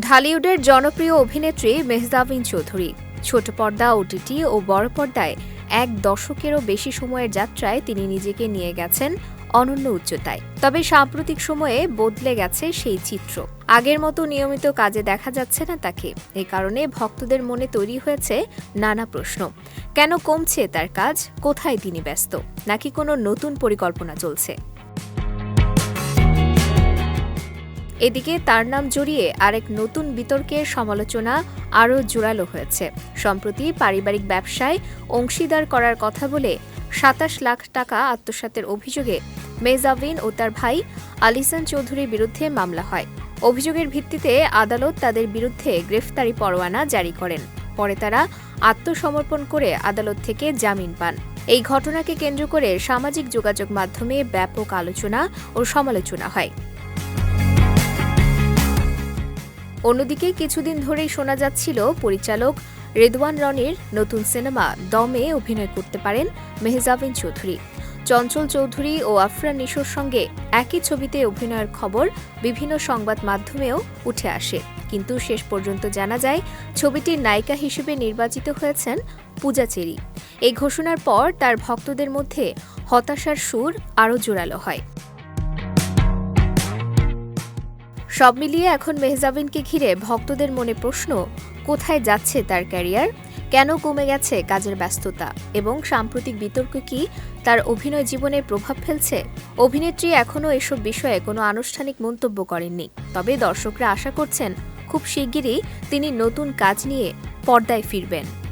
ঢালিউডের জনপ্রিয় অভিনেত্রী মেহজাবিন চৌধুরী। ছোট পর্দা, ওটিটি ও বড় পর্দায় এক দশকেরও বেশি সময়ের যাত্রায় তিনি নিজেকে নিয়ে গেছেন অনন্য উচ্চতায়। তবে সাম্প্রতিক সময়ে বদলে গেছে সেই চিত্র। আগের মতো নিয়মিত কাজে দেখা যাচ্ছে না তাকে। এ কারণে ভক্তদের মনে তৈরি হয়েছে নানা প্রশ্ন। কেন কমছে তার কাজ? কোথায় তিনি ব্যস্ত? নাকি কোনো নতুন পরিকল্পনা চলছে? এদিকে তার নাম জড়িয়ে আরেক নতুন বিতর্কের সমালোচনা আরও জোরালো হয়েছে। সম্প্রতি পারিবারিক ব্যবসায় অংশীদার করার কথা বলে সাতাশ লাখ টাকা আত্মসাতের অভিযোগে মেজাবিন ও তার ভাই আলিসান চৌধুরীর বিরুদ্ধে মামলা হয়। অভিযোগের ভিত্তিতে আদালত তাদের বিরুদ্ধে গ্রেফতারি পরোয়ানা জারি করেন। পরে তারা আত্মসমর্পণ করে আদালত থেকে জামিন পান। এই ঘটনাকে কেন্দ্র করে সামাজিক যোগাযোগ মাধ্যমে ব্যাপক আলোচনা ও সমালোচনা হয়। অন্যদিকে কিছুদিন ধরেই শোনা যাচ্ছিল পরিচালক রেদওয়ান রনির নতুন সিনেমা দমে অভিনয় করতে পারেন মেহজাবিন চৌধুরী। চঞ্চল চৌধুরী ও আফরান নিশোর সঙ্গে একই ছবিতে অভিনয়ের খবর বিভিন্ন সংবাদ মাধ্যমেও উঠে আসে। কিন্তু শেষ পর্যন্ত জানা যায়, ছবিটির নায়িকা হিসেবে নির্বাচিত হয়েছেন পূজা চেরি। এই ঘোষণার পর তার ভক্তদের মধ্যে হতাশার সুর আরও জোরালো হয়। সব মিলিয়ে এখন মেহজাবিনকে ঘিরে ভক্তদের মনে প্রশ্ন, কোথায় যাচ্ছে তার ক্যারিয়ার? কেন কমে গেছে কাজের ব্যস্ততা? এবং সাম্প্রতিক বিতর্ক কি তার অভিনয় জীবনে প্রভাব ফেলছে? অভিনেত্রী এখনও এসব বিষয়ে কোনো আনুষ্ঠানিক মন্তব্য করেননি। তবে দর্শকরা আশা করছেন, খুব শিগগিরই তিনি নতুন কাজ নিয়ে পর্দায় ফিরবেন।